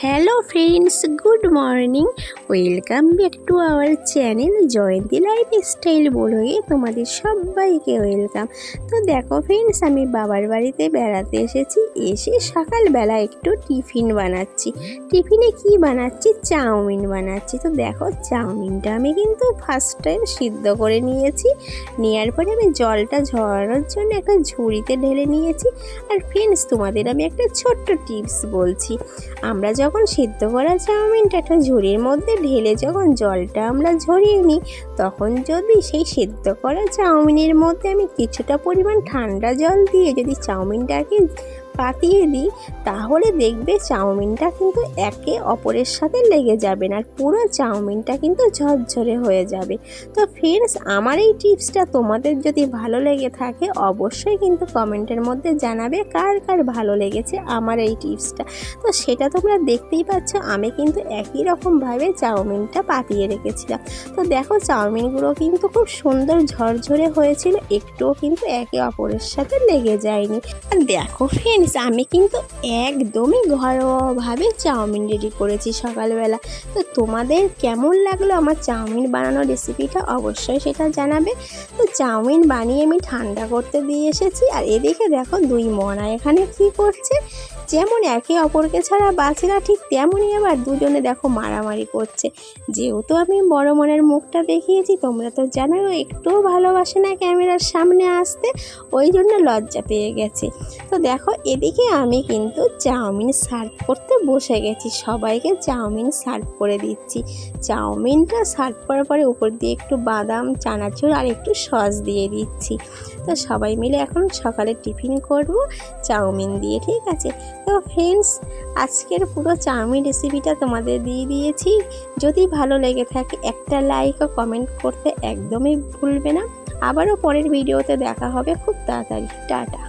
Hello friends good morning welcome back to our channel Jayanti life style বলে তোমাদের সবাইকে welcome তো দেখো ফ্রেন্ডস আমি বাবার বাড়িতে বেড়াতে এসেছি। এসে সকালবেলা একটু টিফিন বানাচ্ছি। টিফিনে কি বানাচ্ছি? চাউমিন বানাচ্ছি। তো দেখো, চাউমিনটা আমি কিন্তু ফার্স্ট টাইম সিদ্ধ করে নিয়েছি। নেওয়ার পরে আমি জলটা ঝরানোর জন্য একটা ঝুড়িতে ঢেলে নিয়েছি। আর ফ্রেন্ডস তোমাদের আমি একটা ছোট্ট টিপস বলছি। আমরা যখন সিদ্ধ করা চাউমিনটা একটা ঝুড়ির মধ্যে ঢেলে যখন জলটা আমরা ঝরিয়ে নিই, তখন যদি সেই সিদ্ধ করা চাউমিনের মধ্যে আমি কিছুটা পরিমাণ ঠান্ডা জল দিয়ে যদি চাউমিনটাকে পাতিয়ে দিই, তাহলে দেখবে চাউমিনটা কিন্তু একে অপরের সাথে লেগে যাবে না, আর পুরো চাউমিনটা কিন্তু ঝরঝরে হয়ে যাবে। তো ফ্রেন্ডস আমার এই টিপসটা তোমাদের যদি ভালো লেগে থাকে, অবশ্যই কিন্তু কমেন্টের মধ্যে জানাবে কার কার ভালো লেগেছে আমার এই টিপসটা। তো সেটা তোমরা দেখতেই পাচ্ছ, আমি কিন্তু একই রকমভাবে চাউমিনটা পাতিয়ে রেখেছিলাম। তো দেখো, চাউমিনগুলো কিন্তু খুব সুন্দর ঝরঝরে হয়েছিল, একটুও কিন্তু একে অপরের সাথে লেগে যায়নি। আর দেখো ফ্রেন্ডস আমি কিন্তু একদমই ঘরোয়াভাবে চাউমিন রেডি করেছি সকালবেলা। তো তোমাদের কেমন লাগল আমার চাউমিন বানানোর রেসিপিটা অবশ্যই সেটা জানাবে। তো চাউমিন বানিয়ে আমি ঠান্ডা করতে দিয়ে এসেছি। আর এদিকে দেখো দুই মনা এখানে কি করছে। যেমন একে অপরকে ছাড়া বাঁচে ঠিক তেমনই আবার দুজনে দেখো মারামারি করছে। যেহেতু আমি বড় মনের মুখটা দেখিয়েছি, তোমরা তো জানো একটুও ভালোবাসে না ক্যামেরার সামনে আসতে। ওই জন্য লজ্জা পেয়ে গেছে। তো দেখো এদিকে আমি কিন্তু চাউমিন সার্ভ করতে বসে গেছি। সবাইকে চাউমিন সার্ভ করে দিচ্ছি। চাউমিনটা সার্ভ করার পরে উপর দিয়ে একটু বাদাম, চানাচুর আর একটু সস দিয়ে দিচ্ছি। তো সবাই মিলে এখন সকালে টিফিন করব চাউমিন দিয়ে, ঠিক আছে? তো ফ্রেন্ডস আজকের পুরো চাউমিন রেসিপিটা তোমাদের দিয়ে দিয়েছি। যদি ভালো লেগে থাকে একটা লাইক ও কমেন্ট করতে একদমই ভুলবে না। আবারও পরের ভিডিওতে দেখা হবে। খুব তাড়াতাড়ি। টাটা।